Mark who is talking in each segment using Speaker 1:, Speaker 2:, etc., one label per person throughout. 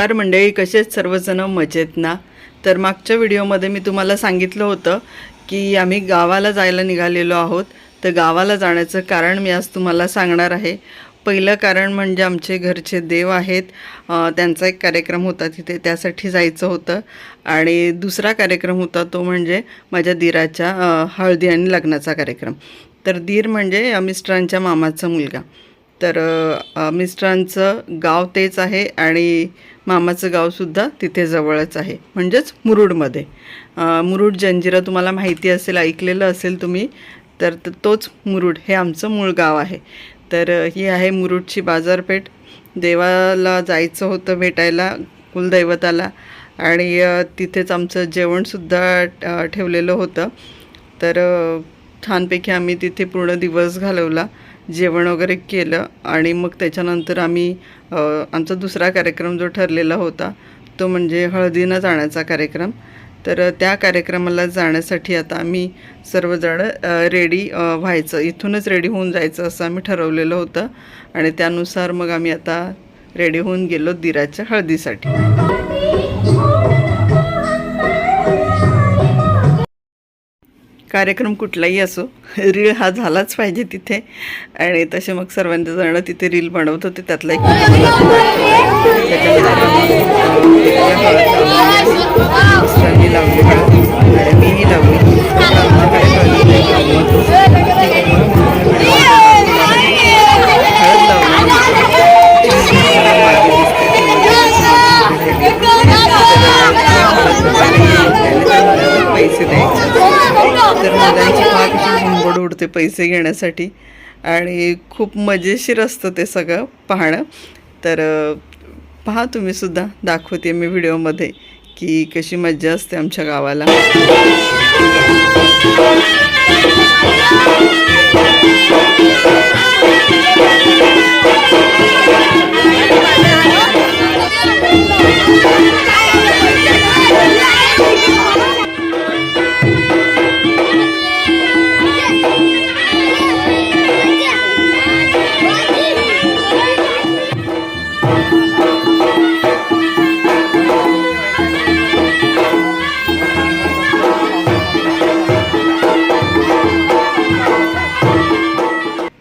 Speaker 1: नमस्कार मंडळी कसेच सर्वजण? मजेत ना? तर मागच्या व्हिडिओमध्ये मी तुम्हाला सांगितलं होतं की आम्ही गावाला जायला निघालेलो आहोत. तर गावाला जाण्याचं कारण मी आज तुम्हाला सांगणार आहे. पहिलं कारण म्हणजे आमचे घरचे देव आहेत. त्यांचा एक कार्यक्रम होता तिथे त्यासाठी जायचं होतं. आणि दुसरा कार्यक्रम होता तो म्हणजे माझ्या दिराच्या हळदी आणि लग्नाचा कार्यक्रम. तर दीर म्हणजे मिस्टरांच्या मामाचा मुलगा. तर मिस्टरांचं गाव तेच आहे आणि मामाचं गावसुद्धा तिथे जवळच आहे. म्हणजेच मुरुडमध्ये. मुरुड जंजिरा तुम्हाला माहिती असेल ऐकलेलं असेल तुम्ही तर त- तोच मुरुड. हे आमचं मूळ गाव आहे. तर ही आहे मुरुडची बाजारपेठ. देवाला जायचं होतं भेटायला कुलदैवताला आणि तिथेच आमचं जेवणसुद्धा ठेवलेलं होतं. तर छानपैकी आम्ही तिथे पूर्ण दिवस घालवला. जेवण वगैरे केलं आणि मग त्याच्यानंतर आम्ही आमचा दुसरा कार्यक्रम जो ठरलेला होता तो म्हणजे हळदीनं जाण्याचा कार्यक्रम. तर त्या कार्यक्रमाला जाण्यासाठी आता आम्ही सर्वजण रेडी व्हायचं. इथूनच रेडी होऊन जायचं असं आम्ही ठरवलेलं होतं आणि त्यानुसार मग आम्ही आता रेडी होऊन गेलो दिराच्या हळदीसाठी. कार्यक्रम कुठलाही असो रील हा झालाच पाहिजे तिथे. आणि तसे मग सर्वांचे जण तिथे रील बनवत होते त्यातला एक लावली. मीही लावली. होते पैसे घेण्यासाठी. आणि खूप मजेशीर असतं ते सगळं पाहणं. तर पहा तुम्ही सुद्धा दाखवते मी व्हिडिओमध्ये की कशी मज्जा असते आमच्या गावाला.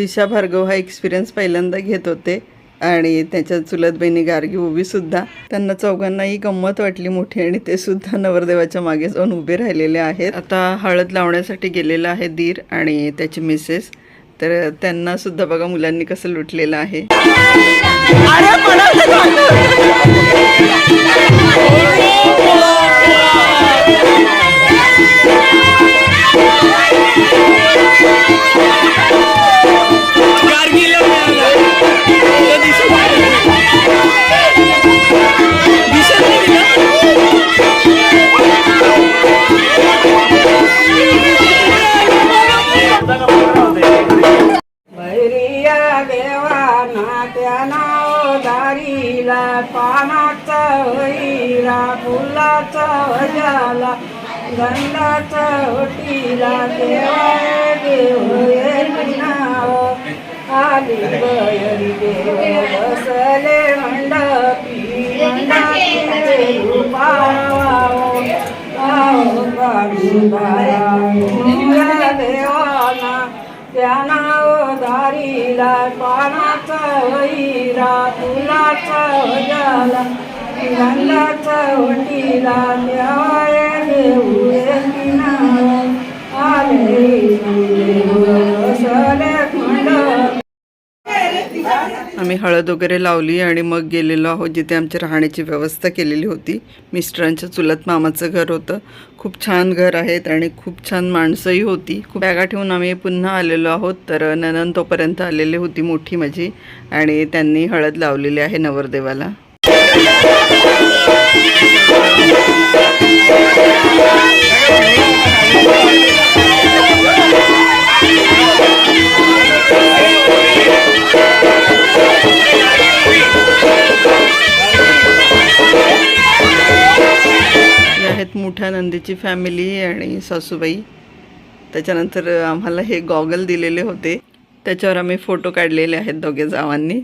Speaker 1: दिशा भार्गव हा एक्सपिरियन्स पहिल्यांदा घेत होते आणि त्याच्या चुलत बहिणी गार्गी उभीसुद्धा त्यांना चौघांनाही गंमत वाटली मोठी आणि ते सुद्धा नवरदेवाच्या मागे जाऊन उभे राहिलेले आहेत. आता हळद लावण्यासाठी गेलेला आहे दीर आणि त्याची मिसेस तर त्यांना सुद्धा बघा मुलांनी कसं लुटलेलं आहे.
Speaker 2: दारीला पानाचा हिरा फुलाचा वजाला गंधाचा ओटीला देवाय देव नाव आली बयरी देव बसले मंडपी मंडपी रूपावाओ आओ गाडी बाया मुंगा देवाना त्यांना दारीला पानाचा वैरा फुलाचा जाला गंधाचा वटीला देवाय देऊ आले सले
Speaker 1: आम्ही हळद वगैरे लावली आणि मग गेलेलो आहोत जिथे आमची राहण्याची व्यवस्था केलेली होती. मिस्टरांच्या चुलत मामाचं घर होतं. खूप छान घर आहेत आणि खूप छान माणसंही होती. खूप बॅगा ठेवून आम्ही पुन्हा आलेलो आहोत. तर ननन तोपर्यंत आलेली होती मोठी माझी आणि त्यांनी हळद लावलेली आहे नवरदेवाला. आहेत मोठ्या नंदीची फॅमिली आणि सासूबाई. त्याच्यानंतर आम्हाला हे गॉगल दिलेले होते. त्याच्यावर आम्ही फोटो काढलेले आहेत दोघे जावांनी.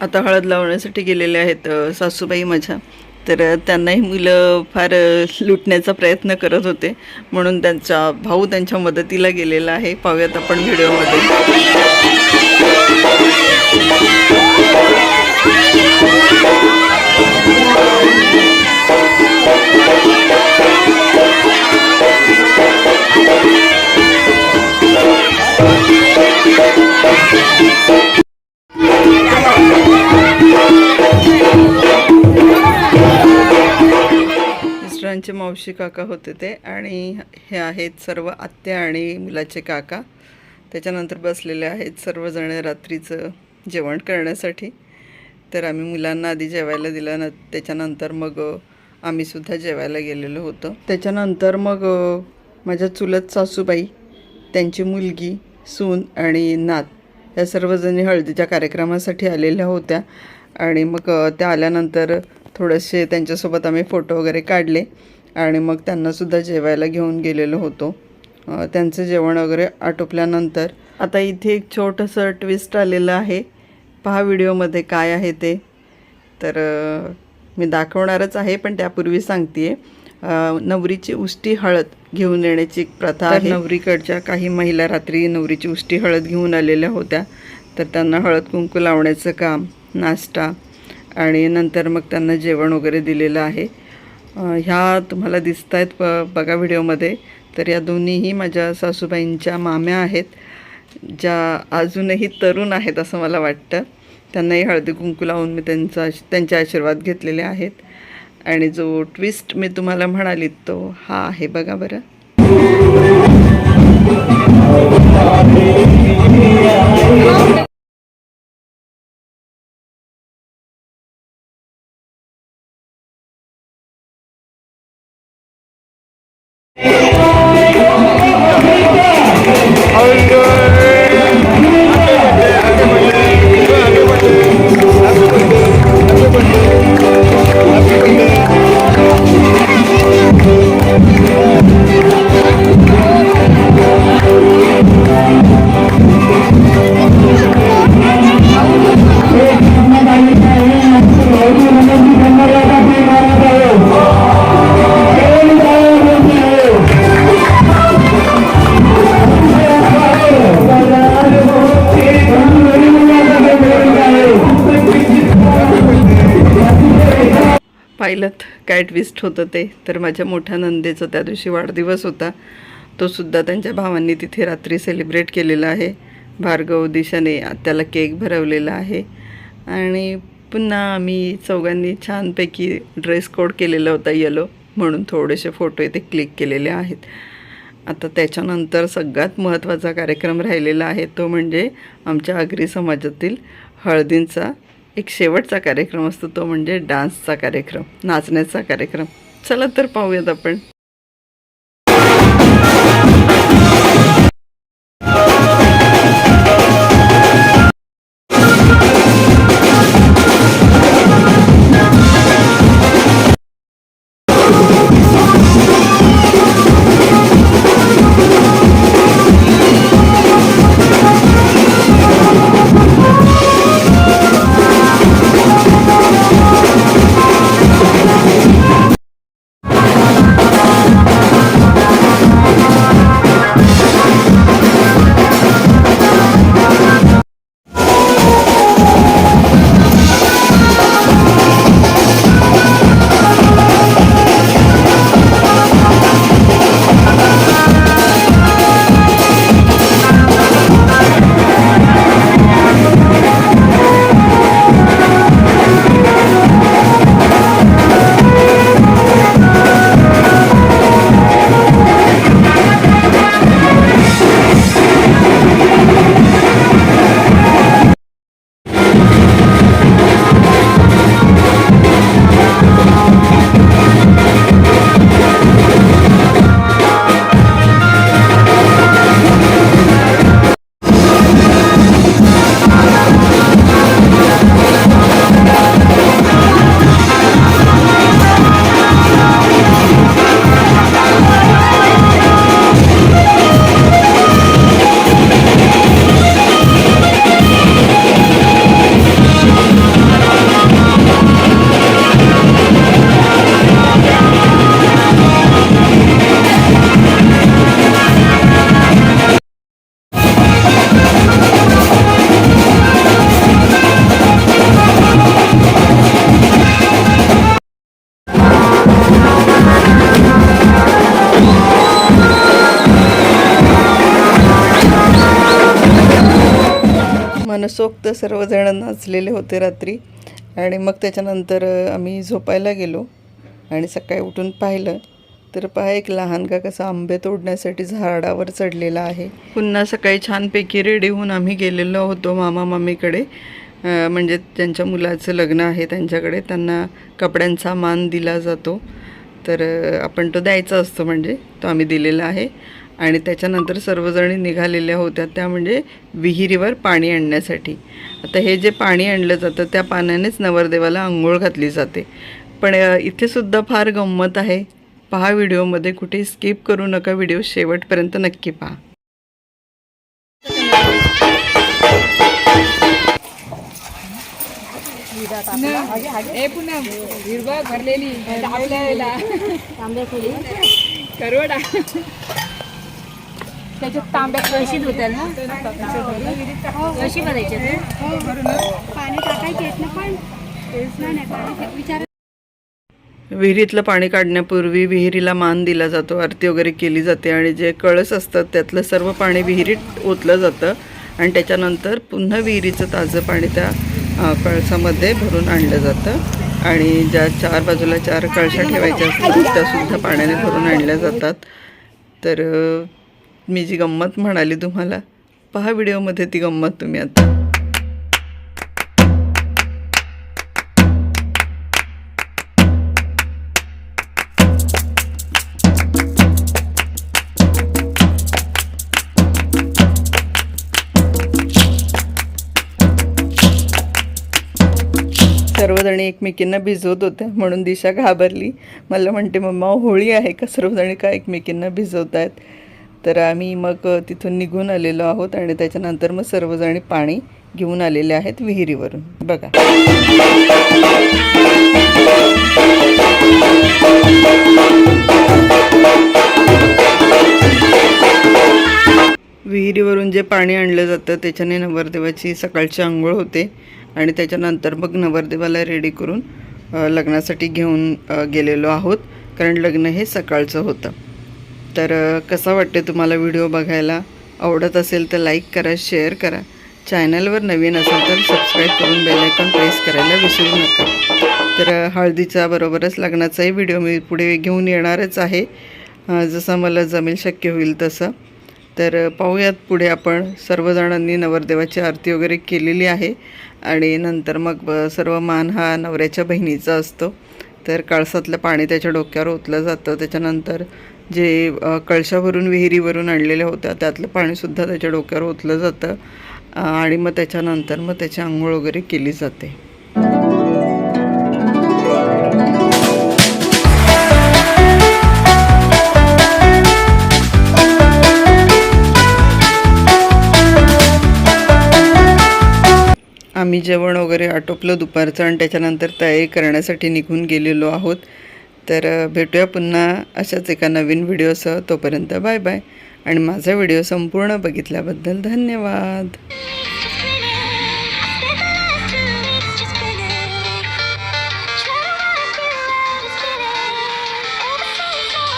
Speaker 1: आता हळद लावण्यासाठी गेलेले आहेत सासूबाई माझ्या. तर त्यांनाही मुलं फार लुटण्याचा प्रयत्न करत होते. म्हणून त्यांचा भाऊ त्यांच्या मदतीला गेलेला आहे. पाहूयात आपण व्हिडिओमध्ये. मिस्टरांचे मावशी काका होते ते आणि हे आहेत सर्व आत्या आणि मुलाचे काका. त्याच्यानंतर बसलेले आहेत सर्वजण रात्रीचं जेवण करण्यासाठी. तर आम्ही मुलांना आधी जेवायला दिलं न त्याच्यानंतर मग आम्हीसुद्धा जेवायला गेलेलो होतो. त्याच्यानंतर मग माझ्या चुलत सासूबाई त्यांची मुलगी सून आणि नात या सर्वजणी हळदीच्या कार्यक्रमासाठी आलेल्या होत्या. आणि मग त्या आल्यानंतर थोडेसे त्यांच्यासोबत आम्ही फोटो वगैरे काढले. आणि मग त्यांनासुद्धा जेवायला घेऊन गेलेलो होतो. त्यांचं जेवण वगैरे आटोपल्यानंतर आता इथे एक छोटंसं ट्विस्ट आलेलं आहे. पहा व्हिडिओमध्ये काय आहे ते. तर मी दाखवणारच आहे पण त्यापूर्वी सांगते नवरीची उष्टी हळद घेऊन येण्याची एक प्रथा आहे. नवरीकडच्या काही महिला रात्री नवरीची उष्टी हळद घेऊन आलेल्या होत्या. तर त्यांना हळद कुंकू लावण्याचं काम नाश्ता आणि नंतर मग त्यांना जेवण वगैरे दिलेलं आहे. ह्या तुम्हाला दिसत आहेत ब बघा व्हिडिओमध्ये. तर या दोन्हीही माझ्या सासूबाईंच्या माम्या आहेत ज्या अजूनही तरुण आहेत असं मला वाटतं. त्यांनाही हळदी कुंकू लावून मी त्यांचा त्यांचे आशीर्वाद घेतलेले आहेत. आणि जो ट्विस्ट मी तुम्हाला म्हणाली तो हा आहे बघा बरं. पाहिलं ट्विस्ट होतं ते. तर माझ्या मोठ्या नंदेचा त्या दिवशी वाढदिवस होता. तो सुद्धा त्यांच्या भावांनी तिथे रात्री सेलिब्रेट केलेला आहे. भार्गव दिशाने त्याला केक भरवलेला आहे. आणि पुन्हा आम्ही चौघांनी छानपैकी ड्रेस कोड केलेला होता येलो म्हणून थोडेसे फोटो इथे क्लिक केलेले आहेत. आता त्याच्यानंतर सगळ्यात महत्त्वाचा कार्यक्रम राहिलेला आहे तो म्हणजे आमच्या आगरी समाजातील हळदींचा एक शेवटचा कार्यक्रम असतो तो म्हणजे डान्सचा कार्यक्रम नाचण्याचा कार्यक्रम. चला तर पाहूयात आपण. मनसोक्त सर्वजण नाचलेले होते रात्री. आणि मग त्याच्यानंतर आम्ही झोपायला गेलो. आणि सकाळी उठून पाहिलं तर पहा एक लहान का कसा आंबे तोडण्यासाठी झाडावर चढलेला आहे. पुन्हा सकाळी छानपैकी रेडी होऊन आम्ही गेलेलो होतो मामा मामीकडे. म्हणजे ज्यांच्या मुलाचं लग्न आहे त्यांच्याकडे. त्यांना कपड्यांचा मान दिला जातो. तर आपण तो द्यायचा असतो म्हणजे तो आम्ही दिलेला आहे. आणि त्याच्यानंतर सर्वजणी निघालेल्या होत्या त्या म्हणजे विहिरीवर पाणी आणण्यासाठी. आता हे जे पाणी आणलं जातं त्या पाण्यानेच नवरदेवाला आंघोळ घातली जाते. पण अ, इथे सुद्धा फार गंमत आहे. पहा व्हिडिओमध्ये कुठे स्किप करू नका व्हिडिओ शेवटपर्यंत नक्की पहा.
Speaker 3: हिरवा भरलेली. करवडा.
Speaker 4: त्याच्यात तांब्यात धुतात ना भरायची पाणी टाकायचे ना पण नाही नाही पाणी विचार
Speaker 1: विहिरीतलं पाणी काढण्यापूर्वी विहिरीला मान दिला जातो आरती वगैरे केली जाते आणि जे कळस असतात त्यातलं सर्व पाणी विहिरीत ओतलं जातं आणि त्याच्यानंतर पुन्हा विहिरीचं ताजं पाणी त्या कळसामध्ये भरून आणलं जातं आणि ज्या चार बाजूला चार कळशा ठेवायच्या असतात त्यासुद्धा पाण्याने भरून आणल्या जातात. तर मी जी गंमत म्हणाली तुम्हाला पहा व्हिडिओमध्ये ती गंमत तुम्ही आता. सर्वजणी एकमेकींना भिजवत होत्या म्हणून दिशा घाबरली. मला म्हणते मम्मा होळी आहे का? सर्वजणी का एकमेकींना भिजवत आहेत तर आम्ही मग तिथून निघून आलेलो आहोत आणि त्याच्यानंतर मग सर्वजणी पाणी घेऊन आलेले आहेत विहिरीवरून. बघा. विहिरीवरून जे पाणी आणलं जातं त्याच्याने नवरदेवाची सकाळची आंघोळ होते आणि त्याच्यानंतर मग नवरदेवाला रेडी करून लग्नासाठी घेऊन गेलेलो आहोत. कारण लग्न हे सकाळचं होतं. तर कसा वाटते तुम्हाला व्हिडिओ बघायला? आवडत असेल तर लाईक करा शेअर करा. चॅनलवर नवीन असेल तर सबस्क्राईब करून बेल प्रेस करायला विसरू नका. तर हळदीच्या बरोबरच लग्नाचाही व्हिडिओ मी पुढे घेऊन येणारच आहे. जसं मला जमेल शक्य होईल तसं. तर पाहूयात पुढे आपण. सर्वजणांनी नवरदेवाची आरती वगैरे केलेली आहे. आणि नंतर मग सर्व मान हा नवऱ्याच्या बहिणीचा असतो. तर काळसातलं पाणी त्याच्या डोक्यावर ओतलं जातं. त्याच्यानंतर जे कळशावरून विहिरीवरून आणलेल्या होत्या त्यातलं पाणीसुद्धा त्याच्या डोक्यावर ओतलं जातं. आणि मग त्याच्यानंतर मग त्याची आंघोळ वगैरे केली जाते. आम्ही जेवण वगैरे आटोपलं दुपारचं आणि त्याच्यानंतर तयारी करण्यासाठी निघून गेलेलो आहोत. तर भेटूया पुन्हा अशाच एका नवीन व्हिडिओसह. तोपर्यंत बाय बाय. आणि माझा व्हिडिओ संपूर्ण बघितल्याबद्दल धन्यवाद.